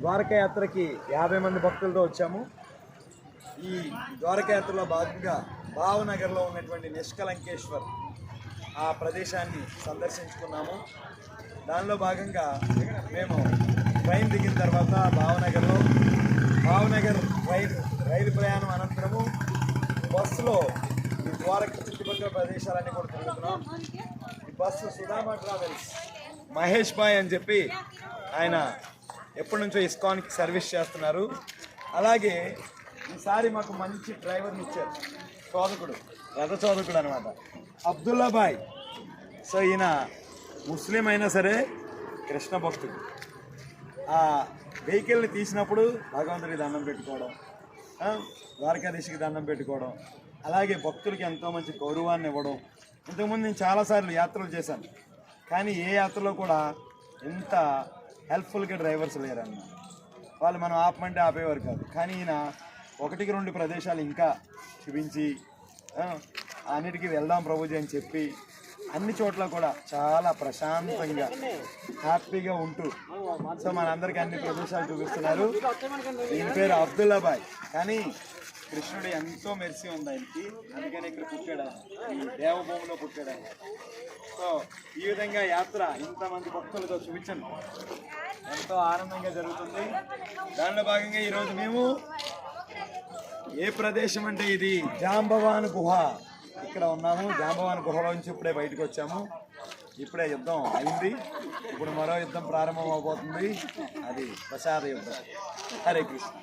ద్వారకా యాత్రకి యాభై మంది భక్తులతో వచ్చాము. ఈ ద్వారకా యాత్రలో భాగంగా భావనగర్లో ఉన్నటువంటి నిష్కలంకేశ్వర్ ఆ ప్రదేశాన్ని సందర్శించుకున్నాము. దానిలో భాగంగా మేము ట్రైన్ దిగిన తర్వాత భావనగర్లో భావనగర్ రైలు రైలు ప్రయాణం అనంతరము బస్సులో ఈ ద్వారక చుట్టుపక్కల ప్రదేశాలన్నీ కూడా తిరుగుతున్నాం. ఈ బస్సు సుధామా ట్రావెల్స్ మహేష్ బాయ్ అని చెప్పి ఆయన ఎప్పటి నుంచో ఇస్కాన్కి సర్వీస్ చేస్తున్నారు. అలాగే ఈసారి మాకు మంచి డ్రైవర్ని ఇచ్చారు. చోదకుడు రథ చోదకుడు అనమాట అబ్దుల్లా బాయ్ సో ఈయన ముస్లిం అయినా సరే కృష్ణ భక్తుడు. ఆ వెహికల్ని తీసినప్పుడు భగవంతుడికి దండం పెట్టుకోవడం ద్వారకాధీశికి దండం పెట్టుకోవడం అలాగే భక్తులకి ఎంతో మంచి గౌరవాన్ని ఇవ్వడం. ఇంతకుముందు నేను చాలాసార్లు యాత్రలు చేశాను. కానీ ఏ యాత్రలో కూడా ఇంత హెల్ప్ఫుల్గా డ్రైవర్స్ లేరన్న. వాళ్ళు మనం ఆపమంటే ఆపేవారు కాదు. కానీ ఈయన ఒకటికి రెండు ప్రదేశాలు ఇంకా చూపించి అన్నిటికీ వెళ్దాం ప్రభుజీ అని చెప్పి అన్ని చోట్ల కూడా చాలా ప్రశాంతంగా హ్యాపీగా ఉంటూ సో మనందరికీ అన్ని ప్రదేశాలు చూపిస్తున్నారు. దీని పేరు అబ్దుల్లాబాయ్. కానీ కృష్ణుడు ఎంతో మెరిసి ఉంది ఆయనకి అందుకని ఇక్కడ పుట్టాడు దేవభూమిలో పుట్టాడు ఈ విధంగా యాత్ర ఇంతమంది భక్తులతో చూపించండి. ఎంతో ఆనందంగా జరుగుతుంది. దానిలో భాగంగా ఈరోజు మేము ఏ ప్రదేశం అంటే ఇది? జాంబవాన్ గుహ. ఇక్కడ ఉన్నాము. జాంబవాన్ గుహలో నుంచి ఇప్పుడే బయటకు వచ్చాము. ఇప్పుడే యుద్ధం అయింది. ఇప్పుడు మరో యుద్ధం ప్రారంభం అవబోతుంది అది ప్రసాద యుద్ధం. హరే కృష్ణ.